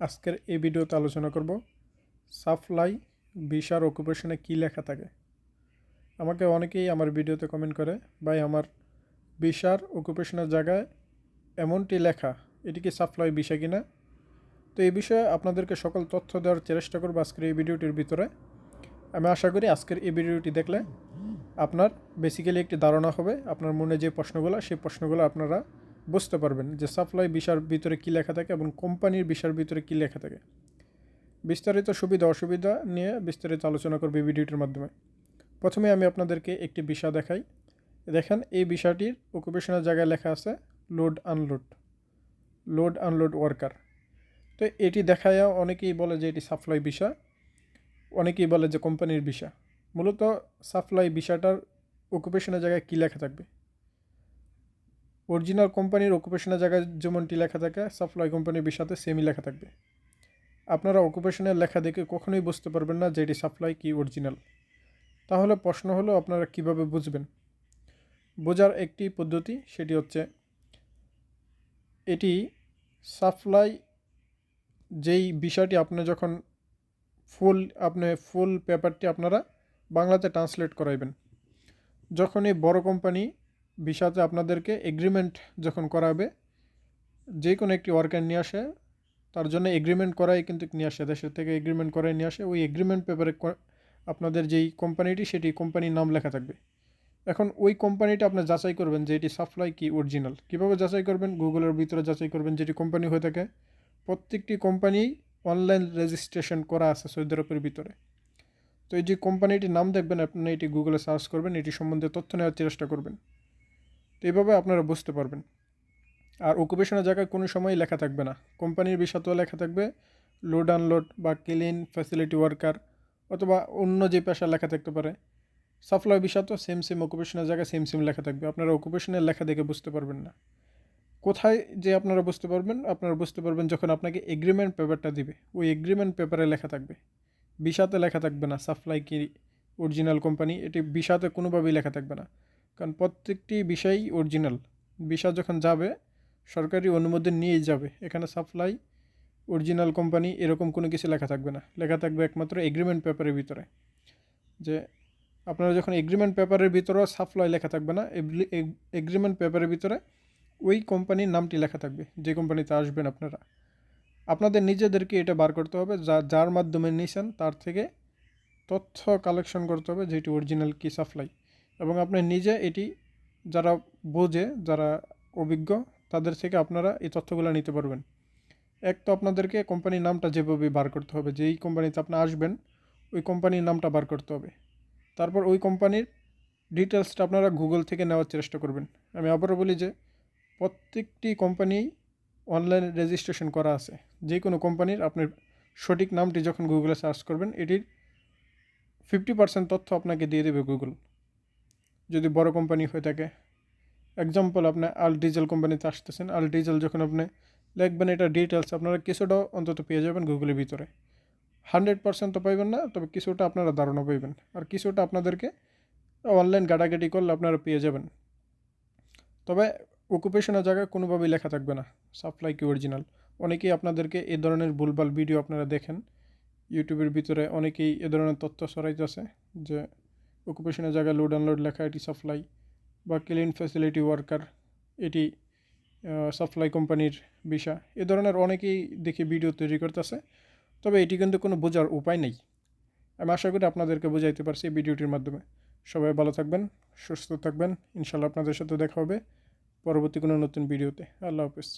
আজকের এই ভিডিওতে আলোচনা করব সাপ্লাই বিশার অকুপেশনে কী লেখা থাকে। আমাকে অনেকেই আমার ভিডিওতে কমেন্ট করে, ভাই, আমার বিশার অকুপেশনের জায়গায় এমনটি লেখা, এটি কি সাপ্লাই বিষয় কিনা? তো এই বিষয়ে আপনাদেরকে সকল তথ্য দেওয়ার চেষ্টা করব আজকের এই ভিডিওটির ভিতরে। আমি আশা করি আজকের এই ভিডিওটি দেখলে আপনার বেসিক্যালি একটি ধারণা হবে, আপনার মনে যে প্রশ্নগুলো, সেই প্রশ্নগুলো আপনারা বুঝতে পারবেন যে সাপ্লাই বিষয়ের ভিতরে কী লেখা থাকে এবং কোম্পানির বিষয়ের ভিতরে কী লেখা থাকে। বিস্তারিত সুবিধা, অসুবিধা নিয়ে বিস্তারিত আলোচনা করবে ভিডিওটির মাধ্যমে। প্রথমে আমি আপনাদেরকে একটি বিষয় দেখাই। দেখেন, এই বিষয়টির অকুপেশনের জায়গায় লেখা আছে load unload load unload worker তো এটি দেখায়, অনেকেই বলে যে এটি সাপ্লাই বিষয়, অনেকেই বলে যে কোম্পানির বিষয়। মূলত সাপ্লাই বিষয়টার অকুপেশনের জায়গায় কী লেখা থাকবে? অরিজিনাল কোম্পানির অকুপেশনের জায়গায় যেমনটি লেখা থাকে সাপ্লাই কোম্পানির বিষয়তে সেমই লেখা থাকবে। আপনারা অকুপেশনের লেখা দেখে কখনোই বুঝতে পারবেন না যে এটি সাপ্লাই কি অরিজিনাল তাহলে প্রশ্ন হলো, আপনারা কীভাবে বুঝবেন? বোঝার একটি পদ্ধতি সেটি হচ্ছে, এটি সাপ্লাই যেই বিষয়টি আপনি যখন ফুল আপনি ফুল পেপারটি আপনারা বাংলাতে ট্রান্সলেট করাইবেন। যখন এই বড় কোম্পানি বিষয়তে আপনাদেরকে এগ্রিমেন্ট যখন করাবে যে কোনো একটি ওয়ার্কার নিয়ে আসে, তার জন্য এগ্রিমেন্ট করাই কিন্তু নিয়ে আসে, দেশের থেকে এগ্রিমেন্ট করাই নিয়ে আসে, ওই এগ্রিমেন্ট পেপারে আপনাদের যেই কোম্পানিটি সেটি কোম্পানির নাম লেখা থাকবে। এখন ওই কোম্পানিটা আপনি যাচাই করবেন যে এটি সাপ্লাই কি অরিজিনাল কীভাবে যাচাই করবেন? গুগলের ভিতরে যাচাই করবেন যেটি কোম্পানি হয়ে থাকে। প্রত্যেকটি কোম্পানি অনলাইন রেজিস্ট্রেশন করা আছে সৌদি আরবের ভিতরে। তো এই যে কোম্পানিটির নাম দেখবেন, আপনি এটি গুগলে সার্চ করবেন, এটি সম্বন্ধে তথ্য নেওয়ার চেষ্টা করবেন। তো এইভাবে আপনারা বুঝতে পারবেন। আর অকুপেশনের জায়গায় কোনো সময় লেখা থাকবে না। কোম্পানির বিষয়তেও লেখা থাকবে। লোড আনলোড বা ক্লিন ফ্যাসিলিটি ওয়ার্কার অথবা অন্য যে পেশা লেখা থাকতে পারে। সাপ্লাই বিষয় তো সেম সেম অকুপেশনের জায়গায় সেম সেম লেখা থাকবে। আপনারা অকুপেশনের লেখা দেখে বুঝতে পারবেন না। কোথায় যে আপনারা বুঝতে পারবেন, আপনারা বুঝতে পারবেন যখন আপনাকে এগ্রিমেন্ট পেপারটা দিবে। ওই এগ্রিমেন্ট পেপারে লেখা থাকবে। বিষাতে লেখা থাকবে না। সাপ্লাই কি অরিজিনাল কোম্পানি এটি বিষাতে কোনোভাবেই লেখা থাকবে না। কারণ প্রত্যেকটি বিষয়ই অরিজিনাল বিষা যখন যাবে, সরকারি অনুমোদন নিয়েই যাবে। এখানে সাপ্লাই অরিজিনাল কোম্পানি এরকম কোনো কিছু লেখা থাকবে না। লেখা থাকবে একমাত্র এগ্রিমেন্ট পেপারের ভিতরে। যে আপনারা যখন এগ্রিমেন্ট পেপারের ভিতরেও সাপ্লাই লেখা থাকবে না এগ্রিমেন্ট পেপারের ভিতরে ওই কোম্পানির নামটি লেখা থাকবে। যে কোম্পানিতে আসবেন আপনারা। আপনাদের নিজেদেরকে এটা বার করতে হবে। যা, যার মাধ্যমে নিয়েছেন তার থেকে তথ্য কালেকশন করতে হবে যেটি অরিজিনাল কি সাপ্লাই এবং আপনি নিজে এটি যারা বোঝে, যারা অভিজ্ঞ, তাদের থেকে আপনারা এই তথ্যগুলো নিতে পারবেন। এক তো আপনাদেরকে কোম্পানির নামটা যেভাবে বার করতে হবে, যেই কোম্পানিতে আপনি আসবেন, ওই কোম্পানির নামটা বার করতে হবে। তারপর ওই কোম্পানির ডিটেলসটা আপনারা গুগল থেকে নেওয়ার চেষ্টা করবেন। আমি আবারও বলি যে, প্রত্যেকটি কোম্পানি অনলাইন রেজিস্ট্রেশন করা আছে। যে কোনো কোম্পানির আপনার সঠিক নামটি যখন গুগলে সার্চ করবেন, এটির ফিফটি পার্সেন্ট তথ্য আপনাকে দিয়ে দেবে গুগল যদি বড় কোম্পানি হয়ে থাকে। এক্সাম্পল আপনি আল ডিজেল কোম্পানিতে আসতেছেন। আল ডিজেল যখন আপনি লিখবেন এটা ডিটেলস আপনারা কিছুটা অন্তত পেয়ে যাবেন গুগলের ভিতরে। হান্ড্রেড পার্সেন্ট তো পাইবেন না, তবে কিছুটা আপনারা ধারণা পাইবেন। আর কিছুটা আপনাদেরকে অনলাইন গাটাগাটি করলে আপনারা পেয়ে যাবেন। তবে অকুপেশনের জায়গায় কোনোভাবেই লেখা থাকবে না। সাপ্লাই কি অরিজিনাল অনেকেই আপনাদেরকে এ ধরনের ভুলভাল ভিডিও আপনারা দেখেন। ইউটিউবের ভিতরে অনেকেই এ ধরনের তথ্য ছড়াইতেছে যে অকুপেশনের জায়গায় লোড আনলোড লেখা, এটি সাপ্লাই বা ক্লিন ফ্যাসিলিটি ওয়ার্কার এটি সাপ্লাই কোম্পানির বিষয় এ ধরনের অনেকেই দেখি ভিডিও তৈরি করতেছে, তবে এটি কিন্তু কোনো বোঝার উপায় নেই। আমি আশা করি আপনাদেরকে বোঝাইতে পারছি এই ভিডিওটির মাধ্যমে। সবাই ভালো থাকবেন, সুস্থ থাকবেন। ইনশাল্লাহ আপনাদের সাথে দেখা হবে পরবর্তী কোনো নতুন ভিডিওতে। আল্লাহ হাফিজ।